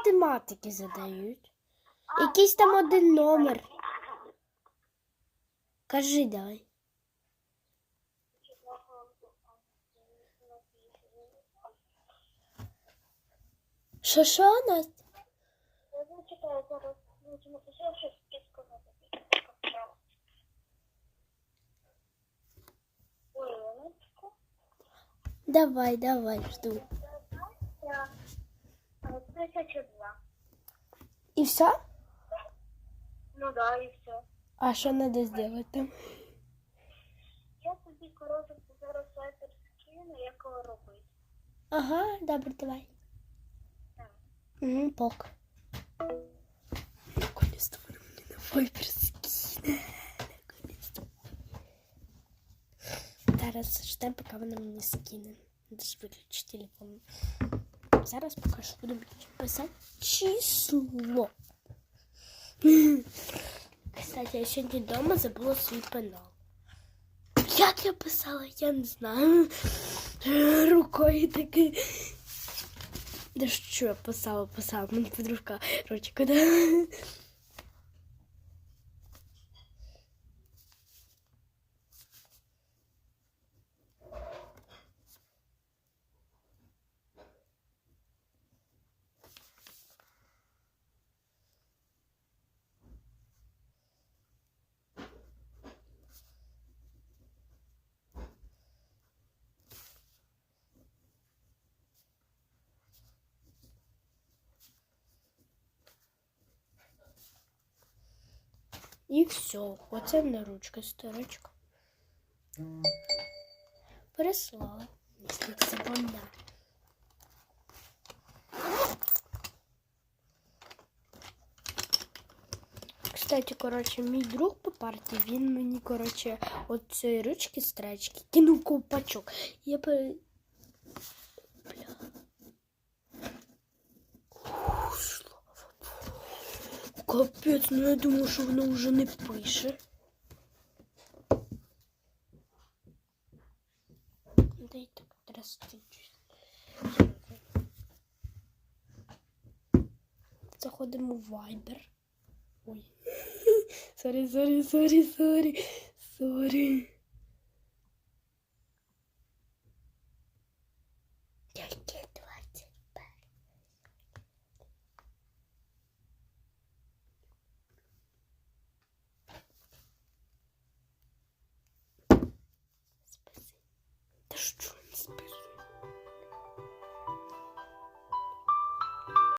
математики задають. Якийсь там один номер. Кажи давай. Що що Настя? Я. Давай, давай, жду. Е, Тисяча два. І все? Ну да, і все. А що треба зробити там? Я тобі коротко зараз сайт скину, як його робити. Ага, добре, давай. Так. Угу, пок. Наконец-то вона мені на вайбер скине. Наконец-то. Зараз ждемо, поки вона мені скине. Надо ж виключити телефон. Зараз покажу, буду писати число. Кстати, я сьогодні вдома забула свій пенал. Як я писала, я не знаю. Рукою таки. Да що я писала, писала. Мені подружка ручку дала. І все. Оце не ручка, сторочка. Переслала. Якщо це. Кстати, коротше, мій друг по партії, він мені, коротше, от цієї ручки стречки кинув ковпачок. Я. Бля. Капець, ну я думаю, що воно вже не пише. Дай так трястись. Заходимо в Viber. Ой. Сорі, сорі, сорі, сорі, сорі. Що?